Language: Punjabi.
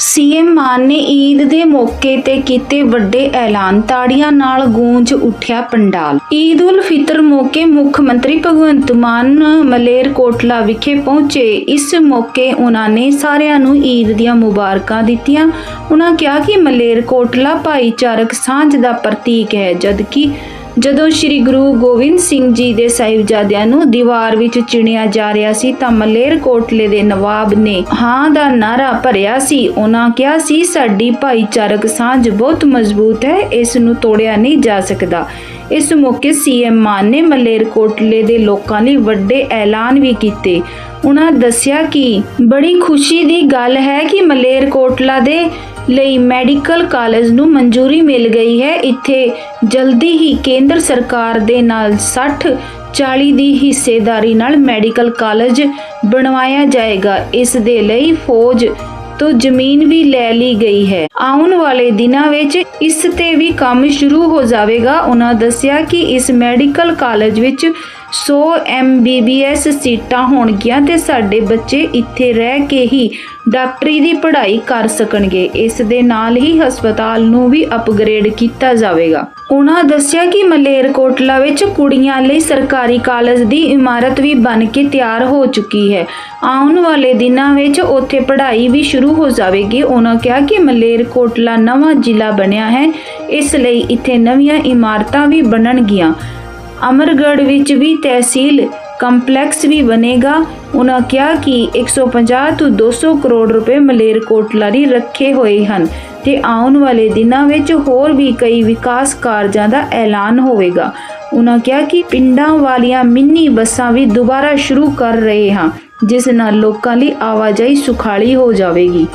ਸੀਐਮ ਮਾਨ ਨੇ ਈਦ ਦੇ ਮੌਕੇ ਤੇ ਕੀਤੇ ਵੱਡੇ ਐਲਾਨ, ਤਾੜੀਆਂ ਨਾਲ ਗੂੰਜ ਉੱਠਿਆ ਪੰਡਾਲ। ਈਦ ਉਲ ਫਿਤਰ ਮੌਕੇ ਮੁੱਖ ਮੰਤਰੀ ਭਗਵੰਤ ਮਾਨ ਮਲੇਰਕੋਟਲਾ ਵਿਖੇ ਪਹੁੰਚੇ। ਇਸ ਮੌਕੇ ਉਹਨਾਂ ਨੇ ਸਾਰਿਆਂ ਨੂੰ ਈਦ ਦੀਆਂ ਮੁਬਾਰਕਾਂ ਦਿੱਤੀਆਂ। ਉਹਨਾਂ ਕਿਹਾ ਕਿ ਮਲੇਰਕੋਟਲਾ ਭਾਈਚਾਰਕ ਸਾਂਝ ਦਾ ਪ੍ਰਤੀਕ ਹੈ, ਜਦਕਿ ਜਦੋਂ ਸ੍ਰੀ ਗੁਰੂ ਗੋਬਿੰਦ ਸਿੰਘ ਜੀ ਦੇ ਸਾਹਿਬਜ਼ਾਦਿਆਂ ਨੂੰ ਦੀਵਾਰ ਵਿੱਚ ਚਿਣਿਆ ਜਾ ਰਿਹਾ ਸੀ ਤਾਂ ਮਲੇਰਕੋਟਲੇ ਦੇ ਨਵਾਬ ਨੇ ਹਾਂ ਦਾ ਨਾਰਾ ਭਰਿਆ ਸੀ। ਉਹਨਾਂ ਕਿਹਾ ਸੀ, ਸਾਡੀ ਭਾਈਚਾਰਕ ਸਾਂਝ ਬਹੁਤ ਮਜ਼ਬੂਤ ਹੈ, ਇਸ ਨੂੰ ਤੋੜਿਆ ਨਹੀਂ ਜਾ ਸਕਦਾ। ਇਸ ਮੌਕੇ ਸੀਐਮ ਮਾਨ ਨੇ ਮਲੇਰਕੋਟਲੇ ਦੇ ਲੋਕਾਂ ਲਈ ਵੱਡੇ ਐਲਾਨ ਵੀ ਕੀਤੇ। ਉਹਨਾਂ ਦੱਸਿਆ ਕਿ ਬੜੀ ਖੁਸ਼ੀ ਦੀ ਗੱਲ ਹੈ ਕਿ ਮਲੇਰਕੋਟਲਾ ਦੇ ਲਈ ਮੈਡੀਕਲ ਕਾਲਜ ਨੂੰ ਮਨਜ਼ੂਰੀ ਮਿਲ ਗਈ ਹੈ। ਇੱਥੇ ਜਲਦੀ ਹੀ ਕੇਂਦਰ ਸਰਕਾਰ ਦੇ ਨਾਲ 60 40 ਦੀ ਹਿੱਸੇਦਾਰੀ ਨਾਲ ਮੈਡੀਕਲ ਕਾਲਜ ਬਣਵਾਇਆ ਜਾਏਗਾ। ਇਸ ਦੇ ਲਈ ਫੌਜ ਤੋਂ ਜ਼ਮੀਨ ਵੀ ਲੈ ਲਈ ਗਈ ਹੈ। ਆਉਣ ਵਾਲੇ ਦਿਨਾਂ ਵਿੱਚ ਇਸ ਤੇ ਵੀ ਕੰਮ ਸ਼ੁਰੂ ਹੋ ਜਾਵੇਗਾ। ਉਹਨਾਂ ਦੱਸਿਆ ਕਿ ਇਸ ਮੈਡੀਕਲ ਕਾਲਜ ਵਿੱਚ 100 MBBS ਸੀਟਾਂ ਹੋਣਗੀਆਂ ਤੇ ਸਾਡੇ ਬੱਚੇ ਇੱਥੇ ਰਹਿ ਕੇ ਹੀ ਡਾਕਟਰੀ ਦੀ ਪੜ੍ਹਾਈ ਕਰ ਸਕਣਗੇ। ਇਸ ਦੇ ਨਾਲ ਹੀ ਹਸਪਤਾਲ ਨੂੰ ਵੀ ਅਪਗ੍ਰੇਡ ਕੀਤਾ ਜਾਵੇਗਾ। ਉਹਨਾਂ ਦੱਸਿਆ ਕਿ ਮਲੇਰਕੋਟਲਾ ਵਿੱਚ ਕੁੜੀਆਂ ਲਈ ਸਰਕਾਰੀ ਕਾਲਜ ਦੀ ਇਮਾਰਤ ਵੀ ਬਣ ਕੇ ਤਿਆਰ ਹੋ ਚੁੱਕੀ ਹੈ। ਆਉਣ ਵਾਲੇ ਦਿਨਾਂ ਵਿੱਚ ਉੱਥੇ ਪੜ੍ਹਾਈ ਵੀ ਸ਼ੁਰੂ ਸ਼ੁਰੂ ਹੋ ਜਾਵੇਗੀ। ਉਹਨਾਂ ਕਿਹਾ ਕਿ ਮਲੇਰਕੋਟਲਾ ਨਵਾਂ ਜ਼ਿਲ੍ਹਾ ਬਣਿਆ ਹੈ। ਇਸ ਲਈ ਇੱਥੇ ਨਵੀਆਂ ਇਮਾਰਤਾਂ ਵੀ ਬਣਨਗੀਆਂ। ਅਮਰਗੜ੍ਹ ਵਿੱਚ ਵੀ ਤਹਿਸੀਲ ਕੰਪਲੈਕਸ ਵੀ ਬਣੇਗਾ। ਉਹਨਾਂ ਕਿਹਾ ਕਿ 150 ਤੋਂ 200 ਕਰੋੜ ਰੁਪਏ ਮਲੇਰਕੋਟਲਾ ਲਈ ਰੱਖੇ ਹੋਏ ਹਨ ਤੇ ਆਉਣ ਵਾਲੇ ਦਿਨਾਂ ਵਿੱਚ ਹੋਰ ਵੀ ਕਈ ਵਿਕਾਸ ਕਾਰਜਾਂ ਦਾ ਐਲਾਨ ਹੋਵੇਗਾ। ਉਹਨਾਂ ਕਿਹਾ ਕਿ ਪਿੰਡਾਂ ਵਾਲੀਆਂ ਮਿੰਨੀ ਬੱਸਾਂ ਵੀ ਦੁਬਾਰਾ ਸ਼ੁਰੂ ਕਰ ਰਹੇ ਹਾਂ, ਜਿਸ ਨਾਲ ਲੋਕਾਂ ਲਈ ਆਵਾਜਾਈ ਸੁਖਾਲੀ ਹੋ ਜਾਵੇਗੀ।